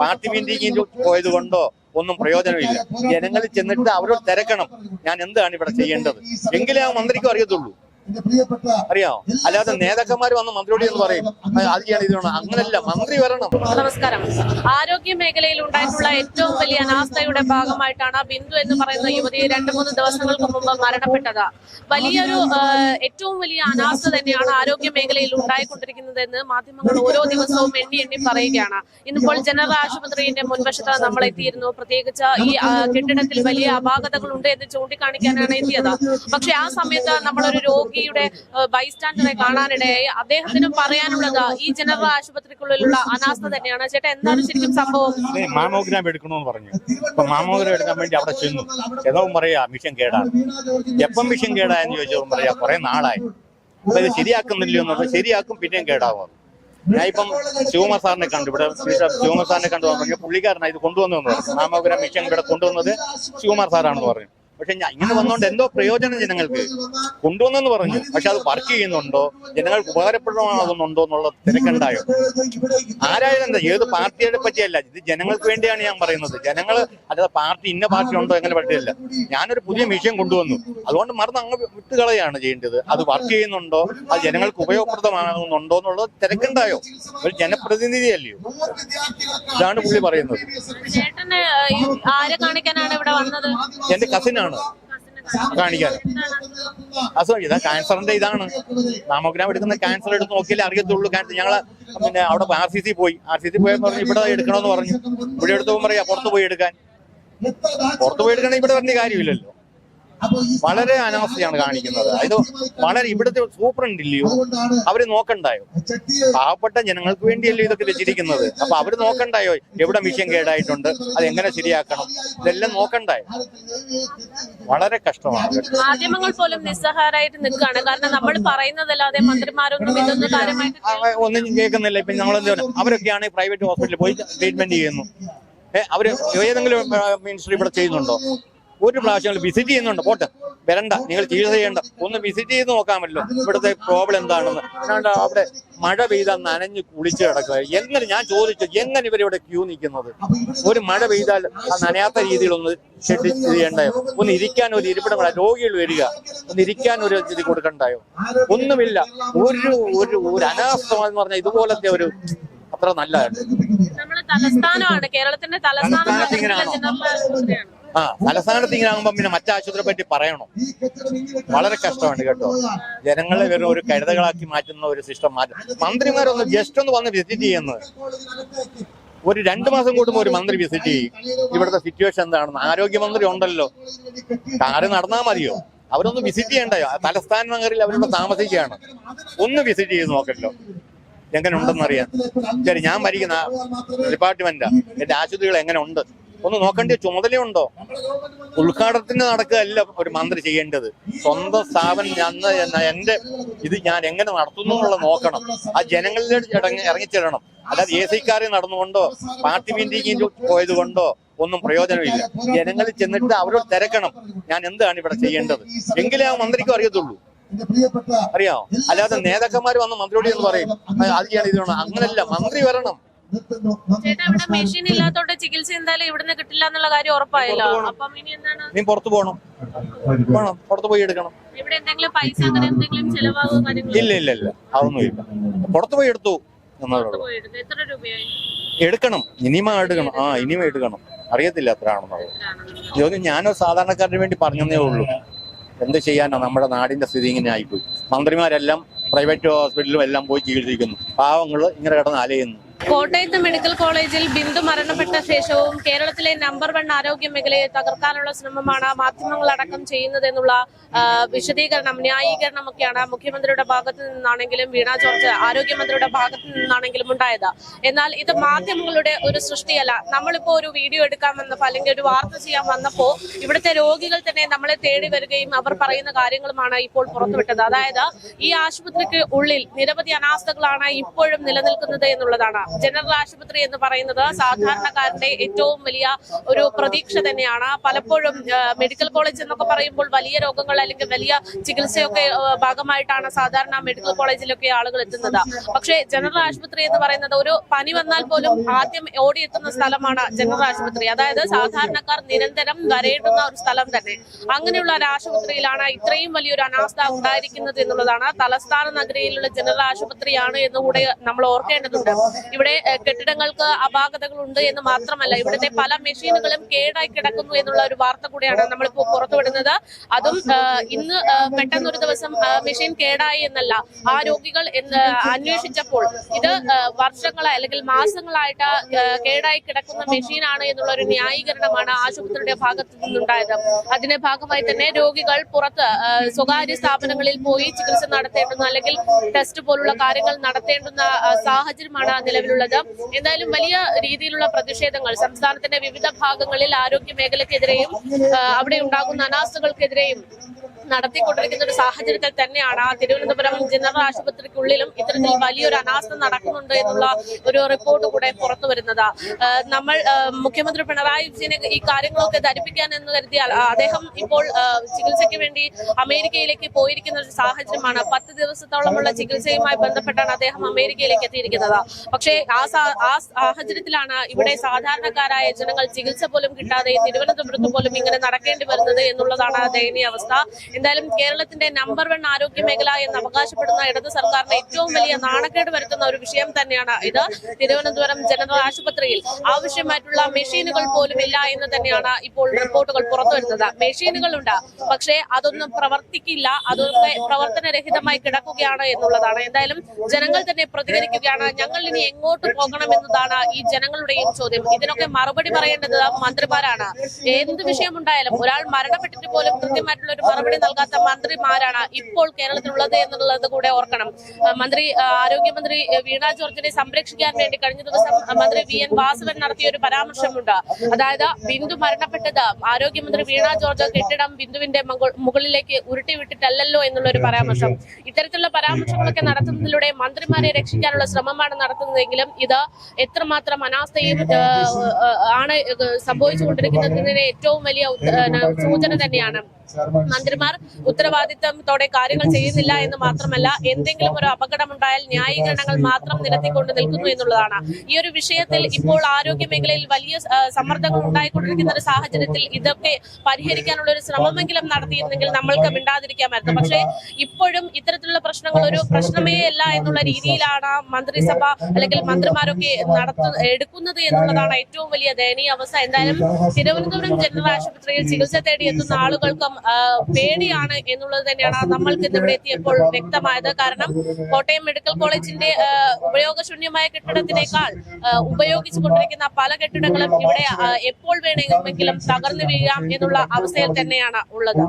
Party മീറ്റിംഗിൽ പോയത് കൊണ്ടോ ഒന്നും പ്രയോജനമില്ല. ജനങ്ങൾ ചെന്നിട്ട് അവരോട് തിരക്കണം. ഞാൻ എന്താണ് ഇവിടെ ചെയ്യേണ്ടത്? എങ്കിലേ ആ മന്ത്രിക്കും അറിയത്തുള്ളൂ. അറിയാമോ അല്ലാതെ നേതാക്കന്മാർ വന്ന് മന്ത്രിയോട് എന്ന് പറയും. "ആ, അത് ചെയ്യണം ഇത് വേണം അങ്ങനല്ല മന്ത്രി വരണം. നമസ്കാരം. ആരോഗ്യ മേഖലയിൽ ഉണ്ടായിട്ടുള്ള ഏറ്റവും വലിയ അനാസ്ഥയുടെ ഭാഗമായിട്ടാണ് ബിന്ദു എന്ന് പറയുന്ന യുവതി രണ്ടു മൂന്ന് ദിവസങ്ങൾക്ക് മുമ്പ് മരണപ്പെട്ടത്. വലിയൊരു ഏറ്റവും വലിയ അനാസ്ഥ തന്നെയാണ് ആരോഗ്യ മേഖലയിൽ ഉണ്ടായിക്കൊണ്ടിരിക്കുന്നതെന്ന് മാധ്യമങ്ങൾ ഓരോ ദിവസവും എണ്ണി എണ്ണി പറയുകയാണ്. ഇന്നിപ്പോൾ ജനറൽ ആശുപത്രിയുടെ മുൻവശത്ത് നമ്മൾ എത്തിയിരുന്നു. പ്രത്യേകിച്ച് ഈ കെട്ടിടത്തിൽ വലിയ അപാകതകളുണ്ട് എന്ന് ചൂണ്ടിക്കാണിക്കാനാണ് എത്തിയത്. പക്ഷെ ആ സമയത്ത് നമ്മളൊരു രോഗിയുടെ ബൈസ്റ്റാൻഡറെ കാണാനിടയായി. അദ്ദേഹത്തിന് പറയാനുള്ളത് ഈ ജനറൽ ആശുപത്രിക്കുള്ളിലുള്ള അനാസ്ഥ തന്നെയാണ്. ചേട്ടാ എന്താണ് ശരിക്കും സംഭവം? മാമോഗ്രാം എടുക്കണമെന്ന് പറഞ്ഞു. അപ്പൊ മാമോഗ്രാം എടുക്കാൻ വേണ്ടി അവിടെ ചെന്നു. ഏതോ പറയാ മിഷൻ കേടാണ്. എപ്പം മിഷൻ കേടായെന്ന് ചോദിച്ചതും പറയാ കുറെ നാളായി. അപ്പൊ ഇത് ശരിയാക്കുന്നില്ലയോ എന്നുള്ളത് ശരിയാക്കും പിന്നെയും കേടാവും. ഞാൻ ശിവകുമാർ സാറിനെ കണ്ടു. ഇവിടെ ശിവകുമാർ സാറിനെ കണ്ടു. പറഞ്ഞു പുള്ളിക്കാരനാണ് ഇത് കൊണ്ടുവന്നു പറഞ്ഞു. മാമോഗ്രാം മിഷൻ ഇവിടെ കൊണ്ടുവന്നത് ശിവകുമാർ സാറാണെന്ന് പറഞ്ഞു. പക്ഷെ ഞാൻ ഇങ്ങനെ വന്നുകൊണ്ട് എന്തോ പ്രയോജനം ജനങ്ങൾക്ക്. കൊണ്ടുവന്നെന്ന് പറഞ്ഞു. പക്ഷെ അത് വർക്ക് ചെയ്യുന്നുണ്ടോ? ജനങ്ങൾക്ക് ഉപകാരപ്രദമാകുന്നുണ്ടോ എന്നുള്ള തിരക്കുണ്ടായോ? ആരായാലും എന്താ ഏത് പാർട്ടിയെ പറ്റിയല്ല. ഇത് ജനങ്ങൾക്ക് വേണ്ടിയാണ് ഞാൻ പറയുന്നത്. ജനങ്ങൾ അല്ലാതെ പാർട്ടി ഇന്ന പാർട്ടി ഉണ്ടോ എങ്ങനെ പറ്റിയല്ല. ഞാനൊരു പുതിയ മിഷൻ കൊണ്ടുവന്നു. അതുകൊണ്ട് മറന്ന് അങ്ങ് വിട്ടുകളയാണ് ചെയ്യേണ്ടത്. അത് വർക്ക് ചെയ്യുന്നുണ്ടോ? അത് ജനങ്ങൾക്ക് ഉപയോഗപ്രദമാകുന്നുണ്ടോ എന്നുള്ളത് തിരക്കുണ്ടായോ? ഒരു ജനപ്രതിനിധി അല്ലയോ ഇതാണ് പുള്ളി പറയുന്നത്. എന്റെ കസിനാണ് കാണിക്കാൻ അസുഖം ഇതാ ക്യാൻസറിന്റെ ഇതാണ്. മാമോഗ്രാം എടുക്കുന്ന ക്യാൻസർ എടുത്ത് നോക്കിയാലേ അറിയത്തുള്ളൂ. ക്യാൻസർ ഞങ്ങൾ പിന്നെ അവിടെ ആർ സി സി പോയി. ആർ സി സി പോയെന്ന് പറഞ്ഞു ഇവിടെ എടുക്കണമെന്ന് പറഞ്ഞു. ഇവിടെ എടുത്തപ്പോൾ പറയാ പുറത്ത് പോയി എടുക്കാൻ. പുറത്ത് പോയി എടുക്കണമെങ്കിൽ ഇവിടെ പറഞ്ഞ കാര്യമില്ലല്ലോ. വളരെ അനാസ്ഥയാണ് കാണിക്കുന്നത്. ഇത് വളരെ ഇവിടുത്തെ സൂപ്രണ്ട് ഇല്ലയോ അവർ നോക്കണ്ടായോ? പാവപ്പെട്ട ജനങ്ങൾക്ക് വേണ്ടിയല്ലോ ഇതൊക്കെ വെച്ചിരിക്കുന്നത് അപ്പൊ അവർ നോക്കണ്ടായോ? എവിടെ മിഷൻ കേടായിട്ടുണ്ട്? അത് എങ്ങനെ ശരിയാക്കണം? ഇതെല്ലാം നോക്കണ്ടായോ? വളരെ കഷ്ടമാണ് മാധ്യമങ്ങൾ പോലും നിസ്സഹാരായിട്ട് നിൽക്കുകയാണ്. കാരണം നമ്മൾ പറയുന്നതല്ലാതെ മന്ത്രിമാരൊന്നും ഇതൊന്നും കാര്യമായിട്ട് ഒന്നും കേൾക്കുന്നില്ല. ഇപ്പൊ ഞങ്ങൾ അവരൊക്കെയാണ് പ്രൈവറ്റ് ഹോസ്പിറ്റലിൽ പോയി ട്രീറ്റ്മെന്റ് ചെയ്യുന്നു. ഏഹ് അവർ ഏതെങ്കിലും മിനിസ്റ്റർ ഇവിടെ ചെയ്യുന്നുണ്ടോ? ഒരു പ്രാവശ്യം വിസിറ്റ് ചെയ്യുന്നുണ്ട്. പോട്ടെ. വരണ്ട. നിങ്ങൾ ചികിത്സ ചെയ്യേണ്ട. ഒന്ന് വിസിറ്റ് ചെയ്ത് നോക്കാമല്ലോ ഇവിടുത്തെ പ്രോബ്ലം എന്താണെന്ന്. അല്ലാണ്ട് അവിടെ മഴ പെയ്താൽ നനഞ്ഞ് കുളിച്ച് കിടക്കുക. എങ്ങനെ ഞാൻ ചോദിച്ചു. എങ്ങനെ ഇവരിവിടെ ക്യൂ നിൽക്കുന്നത്? ഒരു മഴ പെയ്താൽ ആ നനയാത്ത രീതിയിലൊന്ന് ഷെഡ് ചെയ്യണ്ടായോ? ഒന്ന് ഇരിക്കാൻ ഒരു ഇരിപ്പിടം. രോഗികൾ വരിക. ഒന്ന് ഇരിക്കാൻ ഒരു ഇത് കൊടുക്കണ്ടായോ? ഒന്നുമില്ല. ഒരു ഒരു ഒരു അനാസ്ഥമെന്ന് പറഞ്ഞാൽ ഇതുപോലത്തെ ഒരു അത്ര നല്ലതാണ് തലസ്ഥാനമാണ്. കേരളത്തിന്റെ തലസ്ഥാനം ആ തലസ്ഥാനത്ത് ഇങ്ങനെ ആകുമ്പോ പിന്നെ മറ്റാശുപത്രിയെ പറ്റി പറയണോ? വളരെ കഷ്ടമാണ് കേട്ടോ. ജനങ്ങളെ വെറും ഒരു കരുതകളാക്കി മാറ്റുന്ന ഒരു സിസ്റ്റം മാറ്റും മന്ത്രിമാരൊന്ന് ജസ്റ്റ് ഒന്ന് വന്ന് വിസിറ്റ് ചെയ്യുന്നത് ഒരു രണ്ടു മാസം കൂടുമ്പോൾ ഒരു മന്ത്രി വിസിറ്റ് ചെയ്യും. ഇവിടുത്തെ സിറ്റുവേഷൻ എന്താണെന്ന്. ആരോഗ്യമന്ത്രി ഉണ്ടല്ലോ. കാര്യം നടന്നാ മതിയോ? അവരൊന്ന് വിസിറ്റ് ചെയ്യണ്ടയോ തലസ്ഥാന നഗരിൽ അവരിവിടെ താമസിക്കുകയാണ്. ഒന്ന് വിസിറ്റ് ചെയ്ത് നോക്കല്ലോ. എങ്ങനെ ഉണ്ടെന്നറിയാൻ ശരി ഞാൻ ഭരിക്കുന്ന ഡിപ്പാർട്ട്മെന്റാ എന്റെ ആശുപത്രികൾ എങ്ങനെ ഉണ്ട് ഒന്ന് നോക്കേണ്ട ചുമതലയുണ്ടോ? ഉദ്ഘാടനത്തിന് നടക്കുകയല്ല ഒരു മന്ത്രി ചെയ്യേണ്ടത്. സ്വന്തം സ്ഥാപനം എന്ന എന്റെ ഇത് ഞാൻ എങ്ങനെ നടത്തുന്നു എന്നുള്ളത് നോക്കണം. ആ ജനങ്ങളിലേക്ക് ഇറങ്ങി ഇറങ്ങിച്ചെല്ലണം. അല്ലാതെ എ സിക്കാരെ നടന്നുകൊണ്ടോ പാർട്ടി മീറ്റിംഗിൽ പോയത് കൊണ്ടോ ഒന്നും പ്രയോജനമില്ല. ജനങ്ങളിൽ ചെന്നിട്ട് അവരോട് തിരക്കണം ഞാൻ എന്താണ് ഇവിടെ ചെയ്യേണ്ടത്? എങ്കിലേ ആ മന്ത്രിക്കും അറിയത്തുള്ളൂ. അറിയാമോ അല്ലാതെ നേതാക്കന്മാർ വന്ന് മന്ത്രിയോട് എന്ന് പറയും "ആ, അത് ചെയ്യണം ഇത് വേണം അങ്ങനല്ല മന്ത്രി വരണം. ഇവിടെ മെഷീൻ ഇല്ലാത്തോണ്ട് ചികിത്സ എന്തായാലും ഇവിടുന്ന് കിട്ടില്ല എന്നുള്ള കാര്യം ഉറപ്പായല്ലോ. അപ്പം ഇനി എന്താണ്? നീ പുറത്തു പോകണം. വേണം പുറത്ത് പോയി എടുക്കണം. ഇവിടെ എന്തെങ്കിലും പൈസ അങ്ങനെ എന്തെങ്കിലും കാര്യങ്ങളോ? ഇല്ല ഇല്ല ഇല്ല. അതൊന്നുമില്ല പുറത്ത് പോയി എടുത്തു എന്നതുള്ളൂ പോയിട്ട് എത്ര രൂപയായി? എടുക്കണം. ഇനിമ എടുക്കണം. ആ ഇനിമ എടുക്കണം. അറിയത്തില്ല എത്ര ആണെന്നുള്ളത് ഇതൊന്നും ഞാനൊരു സാധാരണക്കാരന് വേണ്ടി പറഞ്ഞതേ ഉള്ളൂ. എന്ത് ചെയ്യാനോ നമ്മുടെ നാടിന്റെ സ്ഥിതി ഇങ്ങനെ ആയിപ്പോയി. മന്ത്രിമാരെല്ലാം പ്രൈവറ്റ് ഹോസ്പിറ്റലും എല്ലാം പോയി ചികിത്സിക്കുന്നു. പാവങ്ങൾ ഇങ്ങനെ കിടന്ന് അലയുന്നു. കോട്ടയത്ത് മെഡിക്കൽ കോളേജിൽ ബിന്ദു മരണപ്പെട്ട ശേഷവും കേരളത്തിലെ നമ്പർ വൺ ആരോഗ്യ മേഖലയെ തകർക്കാനുള്ള ശ്രമമാണ് മാധ്യമങ്ങളടക്കം ചെയ്യുന്നതെന്നുള്ള വിശദീകരണം ന്യായീകരണം ഒക്കെയാണ് മുഖ്യമന്ത്രിയുടെ ഭാഗത്തു നിന്നാണെങ്കിലും വീണ ജോർജ് ആരോഗ്യമന്ത്രിയുടെ ഭാഗത്തു നിന്നാണെങ്കിലും ഉണ്ടായത്. എന്നാൽ ഇത് മാധ്യമങ്ങളുടെ ഒരു സൃഷ്ടിയല്ല. നമ്മളിപ്പോ ഒരു വീഡിയോ എടുക്കാൻ വന്നപ്പോ അല്ലെങ്കിൽ ഒരു വാർത്ത ചെയ്യാൻ വന്നപ്പോ ഇവിടുത്തെ രോഗികൾ തന്നെ നമ്മളെ തേടി വരികയും അവർ പറയുന്ന കാര്യങ്ങളുമാണ് ഇപ്പോൾ പുറത്തുവിട്ടത്. അതായത് ഈ ആശുപത്രിക്ക് ഉള്ളിൽ നിരവധി അനാസ്ഥകളാണ് ഇപ്പോഴും നിലനിൽക്കുന്നത് എന്നുള്ളതാണ്. ജനറൽ ആശുപത്രി എന്ന് പറയുന്നത് സാധാരണക്കാരന്റെ ഏറ്റവും വലിയ ഒരു പ്രതീക്ഷ തന്നെയാണ്. പലപ്പോഴും മെഡിക്കൽ കോളേജ് എന്നൊക്കെ പറയുമ്പോൾ വലിയ രോഗങ്ങൾ അല്ലെങ്കിൽ വലിയ ചികിത്സയൊക്കെ ഭാഗമായിട്ടാണ് സാധാരണ മെഡിക്കൽ കോളേജിലൊക്കെ ആളുകൾ എത്തുന്നത്. പക്ഷേ ജനറൽ ആശുപത്രി എന്ന് പറയുന്നത് ഒരു പനി വന്നാൽ പോലും ആദ്യം ഓടിയെത്തുന്ന സ്ഥലമാണ് ജനറൽ ആശുപത്രി. അതായത് സാധാരണക്കാർ നിരന്തരം വരേണ്ടുന്ന ഒരു സ്ഥലം തന്നെ. അങ്ങനെയുള്ള ഒരു ആശുപത്രിയിലാണ് ഇത്രയും വലിയൊരു അനാസ്ഥ ഉണ്ടായിരിക്കുന്നത് എന്നുള്ളതാണ് തലസ്ഥാന നഗരിയിലുള്ള ജനറൽ ആശുപത്രിയാണ് എന്നുകൂടെ നമ്മൾ ഓർക്കേണ്ടതുണ്ട്. ഇവിടെ ഏഹ്, കെട്ടിടങ്ങൾക്ക് അപാകതകളുണ്ട് എന്ന് മാത്രമല്ല ഇവിടുത്തെ പല മെഷീനുകളും കേടായി കിടക്കുന്നു എന്നുള്ള ഒരു വാർത്ത കൂടിയാണ് നമ്മളിപ്പോൾ പുറത്തുവിടുന്നത്. അതും ഇന്ന് പെട്ടെന്നൊരു ദിവസം മെഷീൻ കേടായി എന്നല്ല ആ രോഗികൾ എന്ന് അന്വേഷിച്ചപ്പോൾ ഇത് വർഷങ്ങളായി അല്ലെങ്കിൽ മാസങ്ങളായിട്ട് കേടായി കിടക്കുന്ന മെഷീനാണ് എന്നുള്ള ഒരു ന്യായീകരണമാണ് ആശുപത്രിയുടെ ഭാഗത്തു നിന്നുണ്ടായത്. അതിന്റെ ഭാഗമായി തന്നെ രോഗികൾ പുറത്ത് സ്വകാര്യ സ്ഥാപനങ്ങളിൽ പോയി ചികിത്സ നടത്തേണ്ടുന്ന അല്ലെങ്കിൽ ടെസ്റ്റ് പോലുള്ള കാര്യങ്ങൾ നടത്തേണ്ടുന്ന സാഹചര്യമാണ് സാഹചര്യമാണ് നിലവിലുള്ളത് എന്തായാലും വലിയ രീതിയിലുള്ള പ്രതിഷേധങ്ങൾ സംസ്ഥാനത്തിന്റെ വിവിധ ഭാഗങ്ങളിൽ ആരോഗ്യ മേഖലയ്ക്കെതിരെയും അവിടെ ഉണ്ടാകുന്ന അനാസ്ഥകൾക്കെതിരെയും നടത്തിക്കൊണ്ടിരിക്കുന്ന ഒരു സാഹചര്യത്തിൽ തന്നെയാണ് ആ തിരുവനന്തപുരം ജനറൽ ആശുപത്രിക്കുള്ളിലും ഇത്തരത്തിൽ വലിയൊരു അനാസ്ഥ നടക്കുന്നുണ്ട് എന്നുള്ള ഒരു റിപ്പോർട്ട് കൂടെ പുറത്തു വരുന്നത്. നമ്മൾ മുഖ്യമന്ത്രി പിണറായി വിജയനെ ഈ കാര്യങ്ങളൊക്കെ ധരിപ്പിക്കാൻ എന്ന് കരുതിയാൽ അദ്ദേഹം ഇപ്പോൾ ചികിത്സയ്ക്ക് വേണ്ടി അമേരിക്കയിലേക്ക് പോയിരിക്കുന്ന ഒരു സാഹചര്യമാണ്. പത്ത് ദിവസത്തോളമുള്ള ചികിത്സയുമായി ബന്ധപ്പെട്ടാണ് അദ്ദേഹം അമേരിക്കയിലേക്ക് എത്തിയിരിക്കുന്നത്. പക്ഷേ ആ ആ സാഹചര്യത്തിലാണ് ഇവിടെ സാധാരണക്കാരായ ജനങ്ങൾ ചികിത്സ പോലും കിട്ടാതെ തിരുവനന്തപുരത്ത് പോലും ഇങ്ങനെ നടക്കേണ്ടി വരുന്നത് എന്നുള്ളതാണ് ദയനീയ അവസ്ഥ. എന്തായാലും കേരളത്തിന്റെ നമ്പർ വൺ ആരോഗ്യ മേഖല എന്ന് അവകാശപ്പെടുന്ന ഇടത് സർക്കാരിന് ഏറ്റവും വലിയ നാണക്കേട് വരുത്തുന്ന ഒരു വിഷയം തന്നെയാണ് ഇത്. തിരുവനന്തപുരം ജനറൽ ആശുപത്രിയിൽ ആവശ്യമായിട്ടുള്ള മെഷീനുകൾ പോലും ഇല്ല എന്ന് തന്നെയാണ് ഇപ്പോൾ റിപ്പോർട്ടുകൾ പുറത്തു വരുന്നത്. മെഷീനുകളുണ്ട് പക്ഷേ അതൊന്നും പ്രവർത്തിക്കില്ല. അതൊക്കെ പ്രവർത്തനരഹിതമായി കിടക്കുകയാണ് എന്നുള്ളതാണ്. എന്തായാലും ജനങ്ങൾ തന്നെ പ്രതികരിക്കുകയാണ്. ഞങ്ങൾ ഇനി എങ്ങോട്ട് പോകണം എന്നതാണ് ഈ ജനങ്ങളുടെയും ചോദ്യം. ഇതിനൊക്കെ മറുപടി പറയേണ്ടത് മന്ത്രിമാരാണ്. എന്ത് വിഷയമുണ്ടായാലും ഒരാൾ മരണപ്പെട്ടിട്ട് പോലും കൃത്യമായിട്ടുള്ള ഒരു മറുപടി നൽകാത്ത മന്ത്രിമാരാണ് ഇപ്പോൾ കേരളത്തിലുള്ളത് എന്നുള്ളത് കൂടെ ഓർക്കണം. മന്ത്രി ആരോഗ്യമന്ത്രി വീണ ജോർജിനെ സംരക്ഷിക്കാൻ വേണ്ടി കഴിഞ്ഞ ദിവസം മന്ത്രി വി എൻ വാസവൻ നടത്തിയ ഒരു പരാമർശമുണ്ട്. അതായത് ബിന്ദു മരണപ്പെട്ടത് ആരോഗ്യമന്ത്രി വീണ ജോർജ് കെട്ടിടം ബിന്ദുവിന്റെ മുകളിലേക്ക് ഉരുട്ടി വിട്ടിട്ടല്ലല്ലോ എന്നുള്ള ഒരു പരാമർശം. ഇത്തരത്തിലുള്ള പരാമർശങ്ങളൊക്കെ നടത്തുന്നതിലൂടെ മന്ത്രിമാരെ രക്ഷിക്കാനുള്ള ശ്രമമാണ് നടത്തുന്നതെങ്കിലും ഇത് എത്രമാത്രം അനാസ്ഥയും ആണ് സംഭവിച്ചുകൊണ്ടിരിക്കുന്നതിന് ഏറ്റവും വലിയ സൂചന തന്നെയാണ്. മന്ത്രിമാർ ഉത്തരവാദിത്തത്തോടെ കാര്യങ്ങൾ ചെയ്യുന്നില്ല എന്ന് മാത്രമല്ല എന്തെങ്കിലും ഒരു അപകടം ഉണ്ടായാൽ ന്യായീകരണങ്ങൾ മാത്രം നിരത്തിക്കൊണ്ട് നിൽക്കുന്നു എന്നുള്ളതാണ്. ഈ ഒരു വിഷയത്തിൽ ഇപ്പോൾ ആരോഗ്യ മേഖലയിൽ വലിയ സമ്മർദ്ദങ്ങൾ ഉണ്ടായിക്കൊണ്ടിരിക്കുന്ന ഒരു സാഹചര്യത്തിൽ ഇതൊക്കെ പരിഹരിക്കാനുള്ള ഒരു ശ്രമമെങ്കിലും നടത്തിയിരുന്നെങ്കിൽ നമ്മൾക്ക് മിണ്ടാതിരിക്കാമായിരുന്നു. പക്ഷേ ഇപ്പോഴും ഇത്തരത്തിലുള്ള പ്രശ്നങ്ങൾ ഒരു പ്രശ്നമേ അല്ല എന്നുള്ള രീതിയിലാണ് മന്ത്രിസഭ അല്ലെങ്കിൽ മന്ത്രിമാരൊക്കെ നടത്തു എടുക്കുന്നത് എന്നുള്ളതാണ് ഏറ്റവും വലിയ ദയനീയ അവസ്ഥ. എന്തായാലും തിരുവനന്തപുരം ജനറൽ ആശുപത്രിയിൽ ചികിത്സ തേടി എത്തുന്ന ആളുകൾക്കും അത്രത്തോളം പേടിയാണ് എന്നുള്ളത് തന്നെയാണ് നമ്മൾക്ക് ഇന്ന് ഇവിടെ എത്തിയപ്പോൾ വ്യക്തമായത്. കാരണം കോട്ടയം മെഡിക്കൽ കോളേജിന്റെ ഉപയോഗശൂന്യമായ കെട്ടിടത്തിനേക്കാൾ ഉപയോഗിച്ചു കൊണ്ടിരിക്കുന്ന പല കെട്ടിടങ്ങളും ഇവിടെ എപ്പോൾ വേണമെങ്കിലും തകർന്നു വീഴാം എന്നുള്ള അവസ്ഥയിൽ തന്നെയാണ് ഉള്ളത്.